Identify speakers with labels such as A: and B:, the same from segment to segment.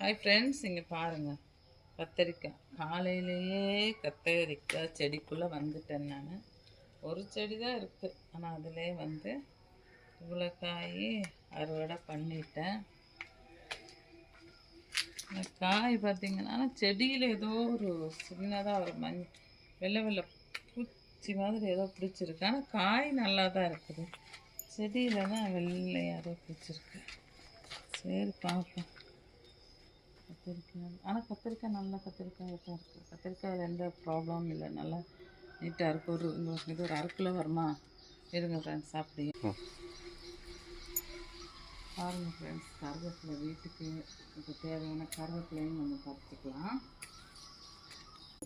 A: Hi friends இங்கே பாருங்கள் கத்தரிக்காய். காலையிலேயே கத்தரிக்காய் செடிக்குள்ளே வந்துட்டேன் நான். ஒரு செடி தான் இருக்குது ஆனால் அதிலே வந்து இவ்வளோ காய் அறுவடை பண்ணிட்டேன். இந்த காய் பார்த்தீங்கன்னா செடியில் ஏதோ ஒரு சின்னதாக ஒரு மஞ்ச வெள்ளை வெள்ளை பூச்சி மாதிரி ஏதோ பிடிச்சிருக்கு. ஆனால் காய் நல்லா தான் இருக்குது. செடியில் தான் வெள்ளையாக ஏதோ பிடிச்சிருக்கு சரி பார்ப்போம் கத்திரிக்காய். ஆனால் கத்திரிக்காய் நல்ல கத்திரிக்காய் தான் இருக்குது கத்திரிக்காயில் எந்த ப்ராப்ளமும் இல்லை. நல்லா நீட்டாக இருக்குது ஒரு உங்களுக்கு இது ஒரு அரை கிலோ வருமா? இருங்க ஃப்ரெண்ட்ஸ் அப்படியே பாருங்கள் ஃப்ரெண்ட்ஸ் கருவேப்பிலை வீட்டுக்கு இப்போ தேவையான கருவேப்பிலையும் நம்ம பறிச்சுக்கலாம்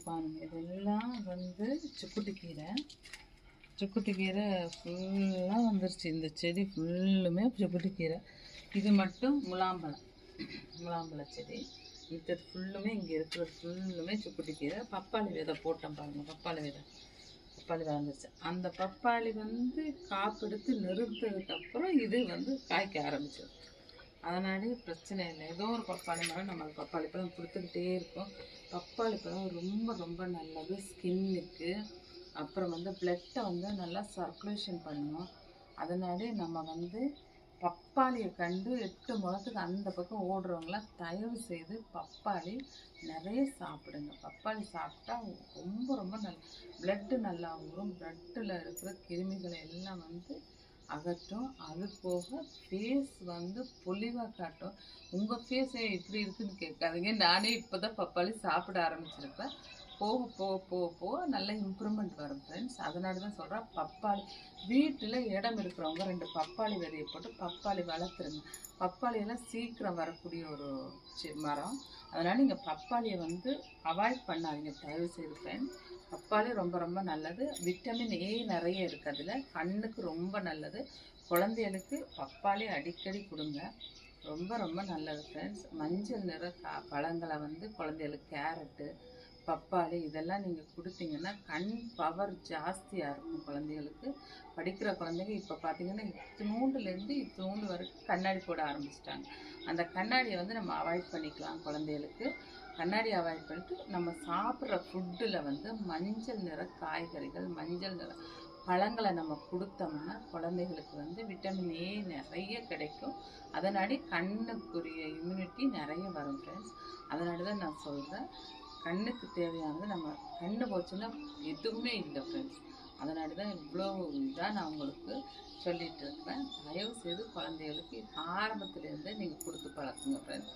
A: பாருங்கள் இதெல்லாம் வந்து சுக்குட்டி கீரை சுக்குட்டி கீரை ஃபுல்லாக வந்துருச்சு. இந்த செடி ஃபுல்லுமே சுக்குட்டி கீரை இது மட்டும் முலாம்பழம். முலாம்பழ செடி. மித்தது ஃபுல்லுமே இங்கே இருக்கிறது ஃபுல்லுமே சுக்குட்டி கீரை பப்பாளி விதை போட்டோம் பாருங்கள் பப்பாளி விதை. பப்பாளி வளர்ந்துருச்சு அந்த பப்பாளி வந்து காப்பெடுத்து நிறுத்ததுக்கப்புறம் இது வந்து காய்க்க ஆரம்பிச்சிடும் அதனாலே பிரச்சனை இல்லை. ஏதோ ஒரு பப்பாளி மரம் நம்ம பப்பாளி பழம் கொடுத்துக்கிட்டே இருக்கோம் பப்பாளி பழம் ரொம்ப ரொம்ப நல்லது. ஸ்கின்னுக்கு அப்புறம் வந்து பிளட்டை வந்து நல்லா சர்க்குலேஷன் பண்ணும். அதனாலே நம்ம வந்து பப்பாளியை கண்டு எட்டு முளத்துக்கு அந்த பக்கம் ஓடுறவங்களாம் தயவு செய்து பப்பாளி நிறைய சாப்பிடுங்க. பப்பாளி சாப்பிட்டா ரொம்ப ரொம்ப நல்ல பிளட்டு நல்லா வரும் பிளட்டில் இருக்கிற கிருமிகளை எல்லாம் வந்து அகற்றும். அது போக ஃபேஸ் வந்து பொலிவாக காட்டும். உங்கள் ஃபேஸ் இப்படி இருக்குன்னு கேட்காதீங்க. நானே இப்போ தான் பப்பாளி சாப்பிட ஆரம்பிச்சிருப்பேன். போக போக போக போக நல்ல இம்ப்ரூவ்மெண்ட் வரும் ஃப்ரெண்ட்ஸ் அதனால தான் சொல்கிறேன் பப்பாளி வீட்டில் இடம் இருக்கிறவங்க ரெண்டு பப்பாளி விதையை போட்டு பப்பாளி வளர்த்துருங்க. பப்பாளியெல்லாம் சீக்கிரம் வரக்கூடிய ஒரு செ- மரம். அதனால் நீங்கள் பப்பாளியை வந்து அவாய்ட் பண்ணாதீங்க. தயவு செய்து ஃப்ரெண்ட்ஸ் பப்பாளி ரொம்ப ரொம்ப நல்லது. விட்டமின் ஏ நிறைய இருக்குது அதில். கண்ணுக்கு ரொம்ப நல்லது. குழந்தைகளுக்கு பப்பாளி அடிக்கடி கொடுங்க. ரொம்ப ரொம்ப நல்லது ஃப்ரெண்ட்ஸ் மஞ்சள் நிற பழங்களை வந்து குழந்தைகளுக்கு கேரட்டு பப்பாளி இதெல்லாம் நீங்கள் கொடுத்தீங்கன்னா கண் பவர் ஜாஸ்தியாக இருக்கும் குழந்தைகளுக்கு. படிக்கிற குழந்தைங்க இப்போ பார்த்தீங்கன்னா இத்தினூண்டுலேருந்து இத்தினூண்டு வரைக்கும் கண்ணாடி போட ஆரம்பிச்சிட்டாங்க. அந்த கண்ணாடியை வந்து நம்ம அவாய்ட் பண்ணிக்கலாம் குழந்தைகளுக்கு. கண்ணாடி அவாய்ட் பண்ணிட்டு நம்ம சாப்பிட்ற ஃபுட்டில் வந்து மஞ்சள் நிற காய்கறிகள் மஞ்சள் நிற பழங்களை நம்ம கொடுத்தோம்னா குழந்தைகளுக்கு வந்து விட்டமின் ஏ நிறைய கிடைக்கும். அதனாடி கண்ணுக்குரிய இம்யூனிட்டி நிறைய வரும் ஃப்ரெண்ட்ஸ் அதனால தான் நான் சொல்கிறேன் கண்ணுக்கு தேவையானது நம்ம கண்ணு போச்சுன்னா எதுவுமே இல்லை ஃப்ரெண்ட்ஸ் அதனால தான் இவ்வளோ இதாக நான் உங்களுக்கு சொல்லிட்டு இருக்கிறேன். தயவு செய்து குழந்தைகளுக்கு ஆரம்பத்துலேருந்தே நீங்கள் கொடுத்து பழக்குங்க ஃப்ரெண்ட்ஸ்